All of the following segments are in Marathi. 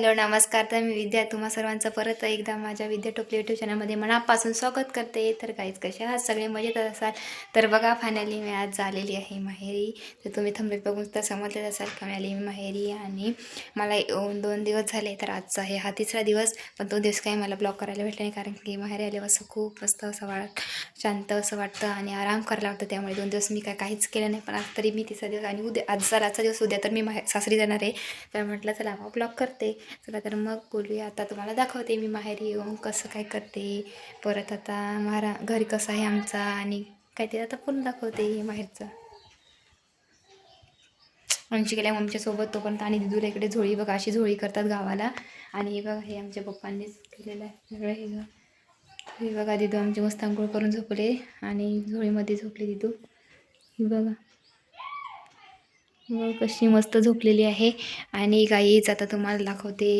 हॅलो नमस्कार. तर मी विद्या तुम्हा सर्वांचं परत एकदा माझ्या विद्या टोपले यूट्यूब चॅनलमध्ये मनापासून स्वागत करते. तर काहीच कसे आहात? सगळे मजेत असाल? तर बघा फायनली मी आज झालेली आहे माहेरी. तर तुम्ही थंबेत बघून तर समजलेच असाल फायनली मी माहेरी आणि मला दोन दिवस झाले. तर आजचा आहे हा तिसरा दिवस. पण तो दिवस काही मला ब्लॉग करायला भेटला नाही कारण की माहेरी आल्यावर असं खूप मस्त असं वाट शांत असं वाटतं आणि आराम करायला वाटतं त्यामुळे दोन दिवस मी काय काहीच केलं नाही. पण आज तरी मी तिसरा दिवस आणि उद्या आज आजचा दिवस उद्या तर मी माहे सासरी जाणार आहे. तर म्हटलं चला मग ब्लॉग करते. चला तर मग बोलूया. आता तुम्हाला दाखवते मी माहेरी येऊन कसं काय करते. परत आता महारा घरी कसं आहे आमचा आणि काय ते आता पूर्ण दाखवते माहेरचं. आमची गेल्या मम्मीच्यासोबत तोपर्यंत आणि दिदूला इकडे झोळी बघा अशी झोळी करतात गावाला. आणि हे बघा हे आमच्या पप्पांनीच केलेलं आहे. सगळं हे बघा. हे बघा दिदू आमची मस्त आंघोळ करून झोपले आणि झोळीमध्ये झोपले दिदू. हे बघा. कशी मस्त झोपलेली आहे. आणि गाईच आता तुम्हाला दाखवते.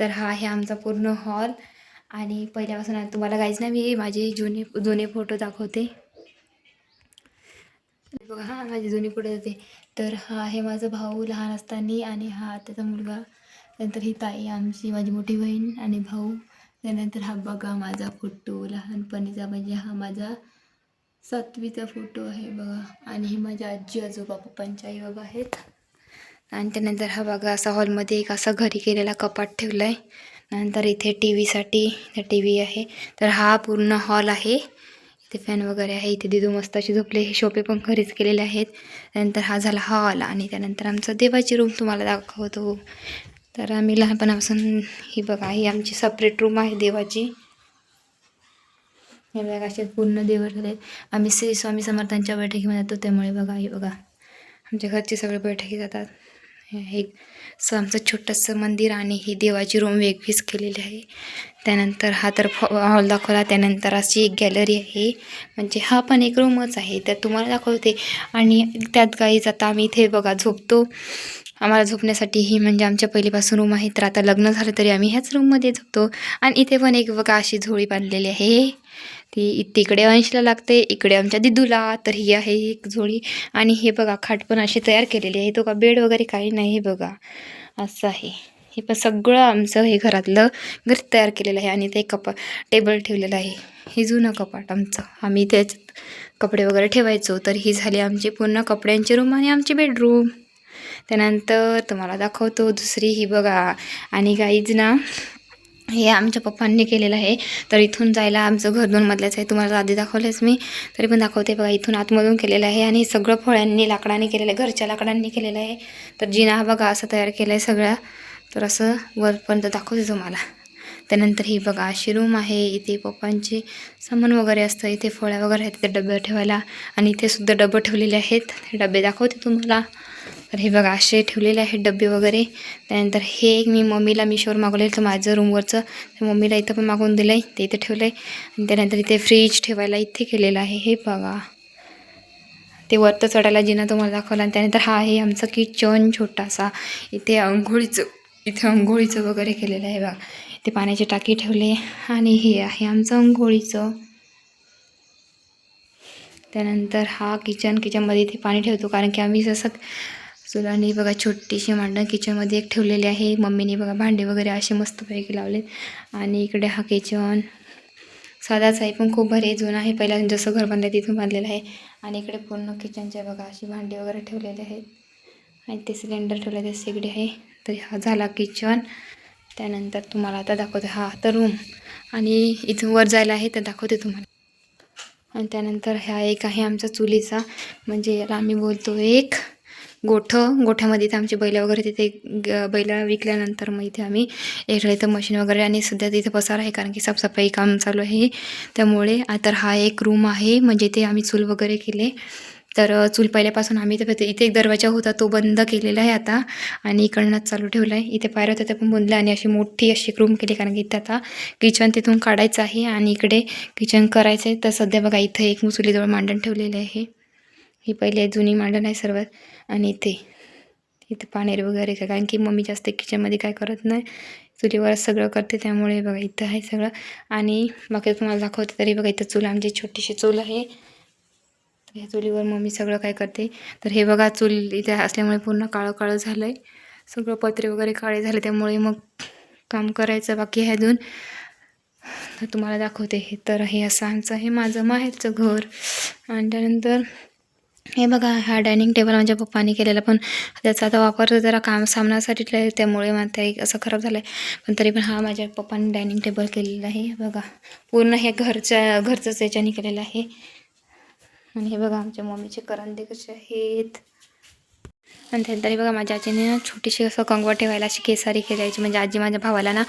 तर हा आहे आमचा पूर्ण हॉल आणि पहिल्यापासून तुम्हाला गाईच ना मी माझे जुने जुने फोटो दाखवते. बघा हा माझे जुने फोटो जाते तर हा आहे माझा भाऊ लहान असताना आणि हा त्याचा मुलगा. नंतर ही ताई आमची माझी मोठी बहीण आणि भाऊ. त्यानंतर हा बघा माझा फोटो लहानपणीचा म्हणजे हा माझा सातवीचा फोटो आहे बघा. आणि हे माझ्या आजी आजोबा पप्पांच्या आई बाबा आहेत. आणि त्यानंतर हा बघा असा हॉलमध्ये एक असा घरी केलेला कपाट ठेवला आहे नंतर इथे टी व्हीसाठी टी व्ही आहे. तर हा पूर्ण हॉल आहे. इथे फॅन वगैरे आहे. इथे दिदू मस्त अशी झोपले हे शोपे पण घरीच केलेले आहेत. त्यानंतर हा झाला हॉल आणि त्यानंतर आमचा देवाची रूम तुम्हाला दाखवतो. तर आम्ही लहानपणापासून ही बघा ही आमची सपरेट रूम आहे देवाची. हे बघा असे पूर्ण देव झाले. आम्ही श्री स्वामी समर्थांच्या बैठकीमध्ये जातो त्यामुळे बघा हे बघा. आमच्या घरचे सगळे बैठकी जातात. हे एक स आमचं छोटंसं मंदिर आणि ही देवाची रूम वेगळीच केलेली आहे. त्यानंतर हा तर हॉल दाखवला. त्यानंतर अशी एक गॅलरी आहे. म्हणजे हा पण एक रूमच आहे. तर तुम्हाला दाखवते. आणि त्यात काही जाता आम्ही इथे बघा झोपतो. आम्हाला झोपण्यासाठी ही म्हणजे आमच्या पहिलीपासून रूम आहे. तर आता लग्न झालं तरी आम्ही ह्याच रूममध्ये झोपतो. आणि इथे पण एक बघा अशी झोळी बांधलेली आहे. ती तिकडे अंशला लागते इकडे आमच्या दिदूला तर ही आहे एक जोडी. आणि हे बघा खाट पण अशी तयार केलेली आहे. तो का बेड वगैरे काही नाही हे बघा. असं आहे. हे पण सगळं आमचं हे घरातलं घर तयार केलेलं आहे. आणि ते कपा टेबल ठेवलेलं आहे. हे जुनं कपाट आमचं. आम्ही त्याच्यात कपडे वगैरे ठेवायचो. तर ही झाली आमची पूर्ण कपड्यांची रूम आणि आमची बेडरूम. त्यानंतर तुम्हाला दाखवतो दुसरी ही बघा. आणि गाईज ना हे आमच्या पप्पांनी केलेलं आहे. तर इथून जायला आमचं घर दोन मधल्याच आहे. तुम्हाला आधी दाखवलंच मी तरी पण दाखवते बघा. इथून आतमधून केलेलं आहे आणि सगळं फळ्यांनी लाकडाने केलेलं आहे. घरच्या लाकडांनी केलेलं आहे. तर जिना हा बघा असं तयार केलं आहे सगळ्या तर असं वरपर्यंत दाखवते तुम्हाला. त्यानंतर ही बघा अशी रूम आहे. इथे पप्पांचे सामान वगैरे असतं. इथे फळ्या वगैरे आहेत. ते डबे ठेवायला. आणि इथे सुद्धा डबं ठेवलेले आहेत. हे डबे दाखवते तुम्हाला. तर हे बघा असे ठेवलेले आहेत डबे वगैरे. त्यानंतर हे एक मी मम्मीला मिशोवर मागवलेलं तर माझं रूमवरचं तर मम्मीला इथं पण मागवून दिलं आहे ते इथं ठेवलं आहे आणि त्यानंतर इथे फ्रीज ठेवायला इथे केलेलं आहे. हे बघा. ते वरतं चढायला जिना तुम्हाला दाखवला. आणि त्यानंतर हा आहे आमचं किचन छोटासा. इथे आंघोळीचं इथं अंघोळीचं वगैरे केलेलं आहे बघा. ते पाण्याची टाकी ठेवले आणि हे आहे आमचं अंघोळीचं. त्यानंतर हा किचन किचनमध्ये इथे पाणी ठेवतो. कारण की आम्ही जसं चुलाने बघा छोटीशी मांडण किचनमध्ये एक ठेवलेली आहे. मम्मीने बघा भांडे वगैरे असे मस्तपैकी लावले आणि इकडे हा किचन साधाच आहे पण खूप भारी जुना आहे. पहिला जसं घर बांधलं तिथून बांधलेलं आहे. आणि इकडे पूर्ण किचनच्या बघा अशी भांडी वगैरे ठेवलेले आहेत. आणि ते सिलेंडर ठेवले ते शेगडी आहे. तर हा झाला किचन. त्यानंतर तुम्हाला आता दाखवते हा आता रूम आणि इथून वर जायला आहे तर दाखवते तुम्हाला. आणि त्यानंतर हा एक आहे आमचा चुलीचा. म्हणजे याला आम्ही बोलतो एक गोठं. गोठ्यामध्ये इथं आमची बैलं वगैरे तिथे ग बैल विकल्यानंतर मग इथे आम्ही एक इथं मशीन वगैरे आणि सध्या तिथे पसार आहे कारण की साफसफाई काम चालू आहे. त्यामुळे तर हा एक रूम आहे. म्हणजे ते आम्ही चूल वगैरे केले. तर चूल पहिल्यापासून आम्ही तर इथे एक दरवाजा होता तो बंद केलेला आहे आता आणि इकडनंच चालू ठेवला आहे इथे पायऱ्या होत्या त्या पण बुंदल्या आणि अशी मोठी अशी रूम केली कारण की इथे आता किचन तिथून काढायचं आहे आणि इकडे किचन करायचं आहे तर सध्या बघा इथं एक मुसुलीजवळ मांडण ठेवलेलं आहे. ही पहिले जुनी मांडण आहे सर्वात आणि इथे इथे पाणीर वगैरे काय कारण की मम्मी जास्त किचनमध्ये काय करत नाही. चुलीवरच सगळं करते त्यामुळे बघा इथं आहे सगळं. आणि बाकी तुम्हाला दाखवते तरी बघा इथं चूल आमची छोटीशी चूल आहे. ह्या चुलीवर मम्मी सगळं काय करते. तर हे बघा चूल इथे असल्यामुळे पूर्ण काळं काळं झालं आहे सगळं पत्रे वगैरे काळे झाले त्यामुळे मग काम करायचं बाकी आहे अजून. तर तुम्हाला दाखवते हे तर हे असं आमचं हे माझं माहेरचं घर. आणि त्यानंतर हे बघा हा डायनिंग टेबल माझ्या पप्पानी केलेला पण त्याचा आता वापर जरा काम सामनासाठी त्यामुळे मग ते असं खराब झालं आहे पण तरी पण हा माझ्या पप्पाने डायनिंग टेबल केलेला आहे बघा. पूर्ण हे घरच्या घरचंच याच्याने केलेलं आहे. आणि हे बघा आमच्या मम्मीचे करंदे कसे आहेत. आणि त्यानंतर बघा माझ्या आजीने ना छोटीशी असं कंगवा ठेवायला अशी केसारी खेळायची. म्हणजे आजी माझ्या भावाला ना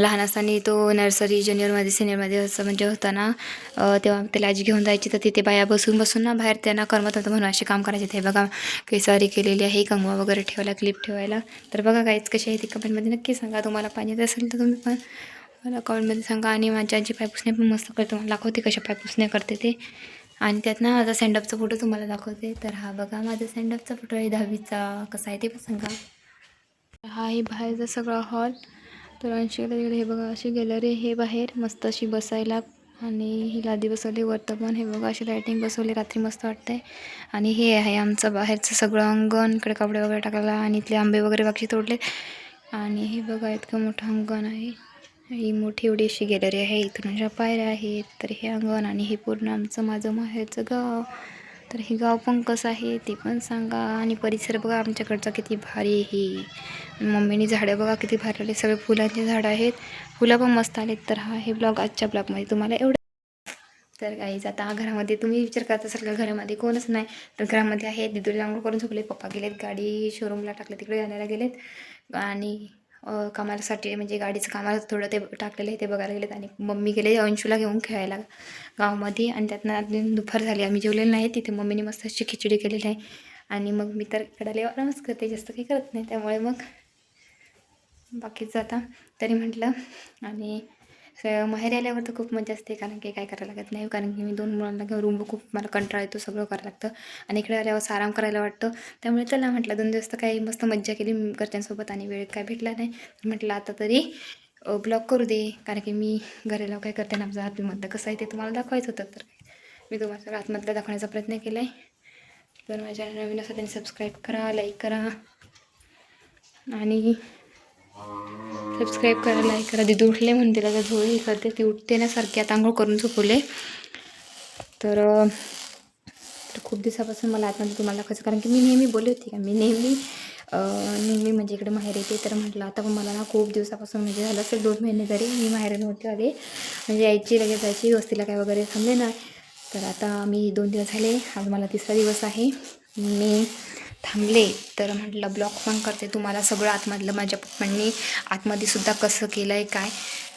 लहान असताना तो नर्सरी ज्युनियरमध्ये सिनियरमध्ये असं म्हणजे होता ना तेव्हा त्याला आजी घेऊन जायची. तर तिथे बाया बसून बसून ना बाहेर त्यांना करमत होतं म्हणून असे काम करायचे. ते बघा केसारी केलेली आहे कंगवा वगैरे ठेवायला क्लिप ठेवायला. तर बघा काहीच कशी आहे ती कमेंटमध्ये नक्की सांगा. तुम्हाला पाहिजे असेल तर तुम्ही पण मला कमेंटमध्ये सांगा. आणि माझी आजी पायपुसणे पण मस्त करते. तुम्हाला दाखवते कशा पायपुसण्या करते ते. आणि त्यात ना माझा सेंडअपचा फोटो तुम्हाला दाखवते. तर हा बघा माझा सेंडअपचा फोटो आहे दहावीचा. कसा आहे ते पण सांगा. हा आहे बाहेरचा सगळा हॉल तर ऐंशी तिकडे हे बघा अशी गॅलरी हे बाहेर. मस्त अशी बसायला. आणि ही लादी बसवली वरतं पण हे बघा अशी लायटिंग बसवली. रात्री मस्त वाटते आणि हे आहे आमचं बाहेरचं सगळं अंगण. इकडे कपडे वगैरे टाकायला. आणि इथले आंबे वगैरे बाकी तोडले. आणि हे बघा इतकं मोठं अंगण आहे. ही मोठी एवढी अशी गॅलरी आहे. इथून अशा पायऱ्या आहेत. तर हे अंगण आणि हे पूर्ण आमचं माझं माहेरचं गाव. तर हे गाव पण कसं आहे ते पण सांगा. आणि परिसर बघा आमच्याकडचा किती भारी आहे. मम्मीने झाडं बघा किती भारी आले. सगळे फुलांचे झाडं आहेत. फुलं पण मस्त आलेत. तर हा हे ब्लॉग आजच्या ब्लॉगमध्ये तुम्हाला एवढं तर काहीच आता घरामध्ये तुम्ही विचार करत असाल का घरामध्ये कोणच नाही. तर घरामध्ये आहे दिदूला आंघोळ करून झोपले. पप्पा गेलेत गाडी शोरूमला टाकले. तिकडे आणायला गेलेत. आणि कामासाठी म्हणजे गाडीचं कामाला थोडं ते टाकलेलं आहे ते बघायला गेलेत. आणि मम्मी गेले अंशूला घेऊन खेळायला गावामध्ये. आणि त्यातनं दुपार झाली. आम्ही जेवलेलं नाही. तिथे मम्मीने मस्त अशी खिचडी केलेली आहे. आणि मग मी तर इकडे आरामच करते. जास्त काही करत नाही. त्यामुळे मग बाकीचं आता तरी म्हटलं. आणि स माहेरी आल्यावर तर खूप मजा असते कारण की काय करायला लागत नाही कारण की मी दोन मुलांना घेऊन रूम खूप मला कंटाळा येतो सगळं करायला लागतं. आणि इकडे आल्यावर असं आराम करायला वाटतं. त्यामुळे चला म्हटलं दोन दिवस तर काही मस्त मज्जा केली घरच्यांसोबत आणि वेळ काय भेटला नाही. म्हटलं आता तरी ब्लॉग करू दे कारण की मी घराला काय करते ना आमचा आतमधलं कसं आहे ते तुम्हाला दाखवायचं होतं. तर मी तुम्हाला सगळं आतमधलं दाखवण्याचा प्रयत्न केला आहे तर माझ्या नवीन असं त्यांनी सबस्क्राईब करा लाईक करा. आणि सबस्क्राईब करा लाईक करा. दिदी उठले म्हणते तिला झोळी हे करते. ती उठते ना सारखी आता आंघोळ करून झोपवले. तर खूप दिवसापासून मला आतमध्ये तुम्हाला कसं कारण की मी नेहमी बोलली होती का मी नेहमी नेहमी म्हणजे इकडे माहेर येते. तर म्हटलं आता पण मला ना खूप दिवसापासून म्हणजे झालं असेल दोन महिने तरी मी माहेर नव्हते आले. म्हणजे यायची लगेच जायची वस्तीला काय वगैरे थांबले नाही. तर आता मी दोन दिवस झाले आज मला तिसरा दिवस आहे. मी थांबले तर म्हटलं ब्लॉग पण करते तुम्हाला सगळं आतमधलं माझ्या पप्पांनी आतमध्ये सुद्धा कसं केलं आहे काय?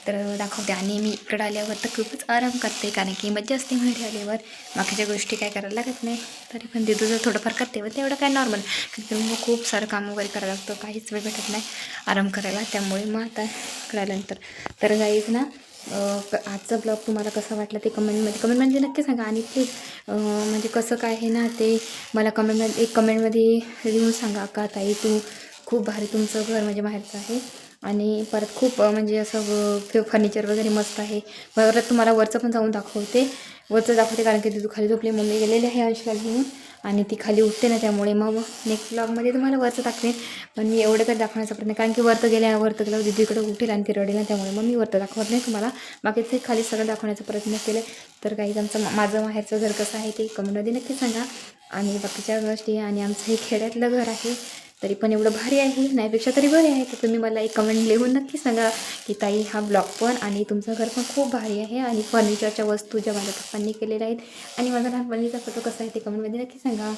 तर दाखवते. आणि मी इकडं आल्यावर तर खूपच आराम करते कारण की मज्जा असते घरी आल्यावर. बाकीच्या गोष्टी काय करायला लागत नाही. तरी पण दिदू जर थोडंफार करते पण तेवढं काय नॉर्मल कारण मग खूप सारं काम वगैरे करायला लागतं काहीच वेळ भेटत नाही आराम करायला. त्यामुळे मग आता इकडं आल्यानंतर. तर जाईच ना आजचा ब्लॉग तुम्हाला कसा वाटला ते कमेंटमध्ये कमेंटमध्ये नक्की सांगा. आणि प्लीज म्हणजे कसं काय आहे ना ते मला कमेंटमध्ये एक कमेंटमध्ये लिहून सांगा का ताई तू खूप भारी तुमचं घर म्हणजे बाहेरचं आहे. आणि परत खूप म्हणजे असं फर्निचर वगैरे मस्त आहे. परत तुम्हाला वरचं पण जाऊन दाखवते. वरचं दाखवते कारण की तिथं खाली झोपली मम्मी गेलेली आहे अंशला घेऊन. आणि ती खाली उठते ना त्यामुळे मग नेक्स्ट ब्लॉगमध्ये तुम्हाला वरचं दाखवेन. पण मी एवढं तर दाखवण्याचा प्रयत्न कारण की वरतं गेल्या वरतं गेल्यावर दिदीकडे उठेल आणि ती रडेल ना त्यामुळे मग मी वरतं दाखवत नाही तुम्हाला. बाकी ते खाली सगळं दाखवण्याचा प्रयत्न केले तर काही आमचं माझं माहेरचं घर कसं आहे ते कमेंटमध्ये नक्की सांगा. आणि बाकीच्या गोष्टी आणि आमचं हे खेड्यातलं घर आहे तरी पण एवढं भारी आहे नाहीपेक्षा तरी बरे आहे. तर तुम्ही मला एक कमेंट लिहून नक्की सांगा की ताई हा ब्लॉग पण आणि तुमचं घर पण खूप भारी आहे आणि फर्निचरच्या वस्तू ज्या माझ्या पप्पांनी केलेल्या आहेत आणि माझा लहानपणीचा फोटो कसा आहे ते कमेंटमध्ये नक्की सांगा.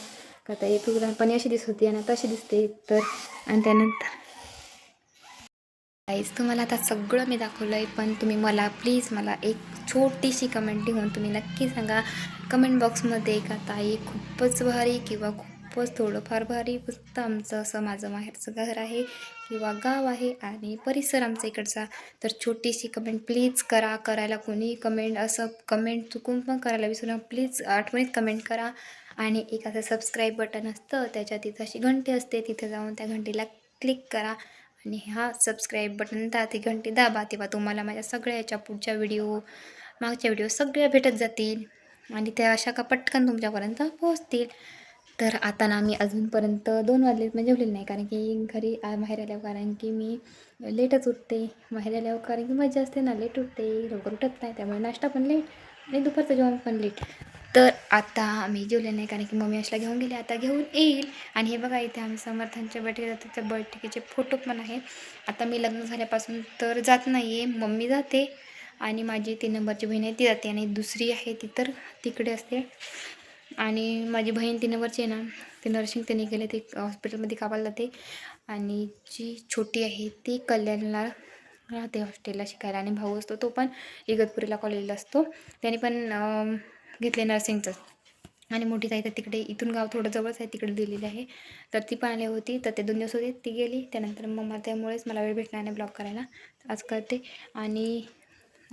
का ताई तू लहानपणी अशी दिसत होती आणि आता अशी दिसते. तर आणि त्यानंतर. गाईज तुम्हाला आता सगळं मी दाखवलं आहे पण तुम्ही मला प्लीज मला एक छोटीशी कमेंट लिहून तुम्ही नक्की सांगा. कमेंट बॉक्समध्ये का ताई खूपच भारी किंवा खूप खूपच थोडंफार भारी फक्त आमचं असं माझं माहेरचं घर आहे किंवा गाव आहे आणि परिसर आमचा इकडचा. तर छोटीशी कमेंट प्लीज करा करायला कोणी कमेंट असं कमेंट चुकून पण करायला विसरू नका. प्लीज आठवणीत कमेंट करा आणि एक असं सबस्क्राईब बटन असतं त्याच्या तिथं अशी घंटी असते तिथे जाऊन त्या घंटीला क्लिक करा आणि हा सबस्क्राईब बटन दा ती घंटी दाबा तेव्हा तुम्हाला माझ्या सगळ्या याच्या पुढच्या व्हिडिओ मागच्या व्हिडिओ सगळ्या भेटत जातील आणि त्या अशा का पटकन तुमच्यापर्यंत पोहोचतील. तर आता ना मी अजूनपर्यंत दोन वाजले म्हणजे जेवलेली नाही कारण की घरी आ- बाहेर आल्यावर कारण की मी लेटच उठते. बाहेर आल्यावर कारण की मजा असते ना लेट उठते लवकर उठत नाही त्यामुळे नाश्ता पण लेट आणि दुपारचं जेवण पण लेट. तर आता मी जेवले नाही कारण की मम्मी अशला घेऊन गेले आता घेऊन येईल. आणि हे बघा इथे आम्ही समर्थांच्या बैठकीत जातो त्या बैठकीचे फोटो पण आहे आता मी लग्न झाल्यापासून तर जात नाही आहे मम्मी जाते. आणि माझी तीन नंबरची बहीण आहे ती जाते. आणि दुसरी आहे ती तर तिकडे असते. आणि माझी बहीण तीन नंबरची आहे ना ते नर्सिंग त्यांनी केले ते हॉस्पिटलमध्ये कामाला जाते. आणि जी छोटी आहे ती कल्याणला राहते हॉस्टेलला शिकायला. आणि भाऊ असतो तो पण इगतपुरीला कॉलेजला असतो. त्याने पण घेतले नर्सिंगचं. आणि मोठी ताई तर तिकडे इथून गाव थोडं जवळच आहे तिकडे दिलेली आहे. तर ती पण आली होती तर ते दोन दिवस होते ती गेली. त्यानंतर मग त्यामुळेच मला वेळ भेटणार नाही ब्लॉग करायला. आज करते. आणि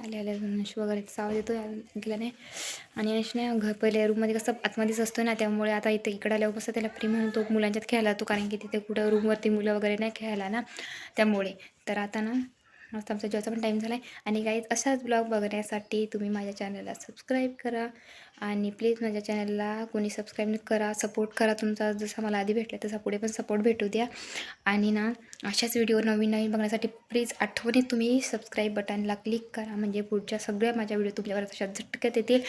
आले आले अंश वगैरे आवाज येतो गेल्याने नाही आणि नाही घर पहिले रूममध्ये कसं आतमध्येच असतो ना त्यामुळे आता इथं इकडं आल्यावर कसं त्याला फ्री म्हणून तो मुलांच्यात खेळायला तो कारण की तिथे कुठं रूमवरती मुलं वगैरे नाही खेळायला ना त्यामुळे. तर आता ना मस्त आमचा जेवायचा पण टाईम झाला आहे आणि काहीच असाच ब्लॉग बघण्यासाठी तुम्ही माझ्या चॅनलला सबस्क्राईब करा. आणि प्लीज माझ्या चॅनलला कोणी सबस्क्राईब करा सपोर्ट करा तुमचा. जसा मला आधी भेटला तसा पुढे पण सपोर्ट भेटू द्या. आणि ना अशाच व्हिडिओ नवीन नवीन बघण्यासाठी प्लीज आठवणीत तुम्ही सबस्क्राईब बटनला क्लिक करा. म्हणजे पुढच्या सगळ्या माझ्या व्हिडिओ तुमच्यावर तशा झटक्यात येतील.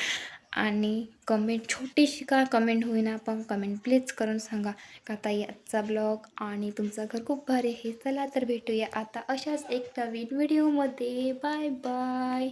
आणि कमेंट छोटीशी का कमेंट होईना पण कमेंट प्लीज करून सांगा. का ताई आजचा ब्लॉग आणि तुमचं घर खूप भारी आहे. चला तर भेटूया आता अशाच एक नवीन व्हिडिओमध्ये बाय बाय